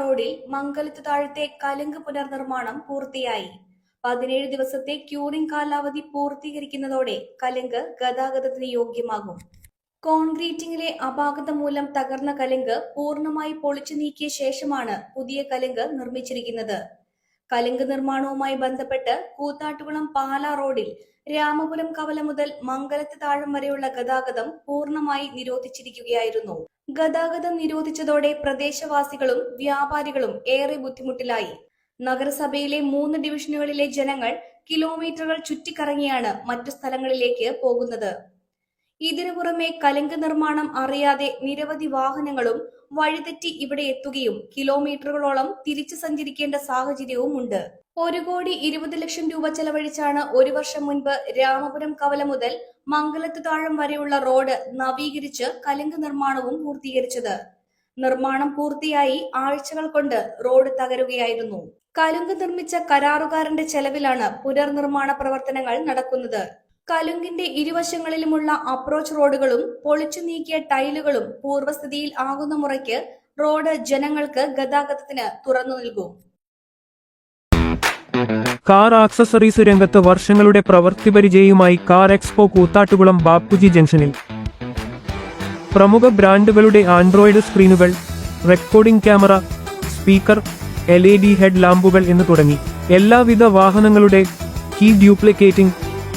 റോഡിൽ മംഗലത്ത് താഴത്തെ കലുങ്ക് പുനർനിർമ്മാണം പൂർത്തിയായി. പതിനേഴ് ദിവസത്തെ ക്യൂറിംഗ് കാലാവധി പൂർത്തീകരിക്കുന്നതോടെ കലുങ്ക് ഗതാഗതത്തിന് യോഗ്യമാകും. കോൺക്രീറ്റിംഗിലെ അപാകത മൂലം തകർന്ന കലുങ്ക് പൂർണമായി പൊളിച്ചു നീക്കിയ ശേഷമാണ് പുതിയ കലുങ്ക് നിർമ്മിച്ചിരിക്കുന്നത്. കലുങ്ക് നിർമ്മാണവുമായി ബന്ധപ്പെട്ട് കൂത്താട്ടുകുളം പാലാ റോഡിൽ രാമപുരം കവല മുതൽ മംഗലത്ത് താഴം വരെയുള്ള ഗതാഗതം പൂർണമായി നിരോധിച്ചിരിക്കുകയായിരുന്നു. ഗതാഗതം നിരോധിച്ചതോടെ പ്രദേശവാസികളും വ്യാപാരികളും ഏറെ ബുദ്ധിമുട്ടിലായി. നഗരസഭയിലെ മൂന്ന് ഡിവിഷനുകളിലെ ജനങ്ങൾ കിലോമീറ്ററുകൾ ചുറ്റിക്കറങ്ങിയാണ് മറ്റു സ്ഥലങ്ങളിലേക്ക് പോകുന്നത്. ഇതിനു പുറമെ കലങ്ക് നിർമ്മാണം അറിയാതെ നിരവധി വാഹനങ്ങളും വഴിതെറ്റി ഇവിടെ എത്തുകയും കിലോമീറ്ററുകളോളം തിരിച്ചു സഞ്ചരിക്കേണ്ട സാഹചര്യവും ഉണ്ട്. ഒരു കോടി ഇരുപത് ലക്ഷം രൂപ ചെലവഴിച്ചാണ് ഒരു വർഷം മുൻപ് രാമപുരം കവല മുതൽ മംഗലത്ത് താഴം വരെയുള്ള റോഡ് നവീകരിച്ച് കലങ്ക് നിർമ്മാണവും പൂർത്തീകരിച്ചത്. നിർമ്മാണം പൂർത്തിയായി ആഴ്ചകൾ കൊണ്ട് റോഡ് തകരുകയായിരുന്നു. കലുങ്ക് നിർമ്മിച്ച കരാറുകാരന്റെ ചെലവിലാണ് പുനർനിർമ്മാണ പ്രവർത്തനങ്ങൾ നടക്കുന്നത്. കലുങ്കിന്റെ ഇരുവശങ്ങളിലുമുള്ള അപ്രോച്ച് റോഡുകളും പൊളിച്ചു നീക്കിയ ടൈലുകളും പൂർവസ്ഥിതിയിൽ ആകുന്ന മുറയ്ക്ക് റോഡ് ജനങ്ങൾക്ക് ഗതാഗതത്തിന് തുറന്നു നൽകും. കാർ ആക്സസറീസ് രംഗത്ത് വർഷങ്ങളുടെ പ്രവൃത്തി പരിചയവുമായി കാർ എക്സ്പോ കൂത്താട്ടുകുളം ബാപ്പുജി ജംഗ്ഷനിൽ. പ്രമുഖ ബ്രാൻഡുകളുടെ android സ്ക്രീനുകൾ recording camera speaker L E D head ലാമ്പുകൾ എന്ന് തുടങ്ങി. എല്ലാവിധ വാഹനങ്ങളുടെ key duplicating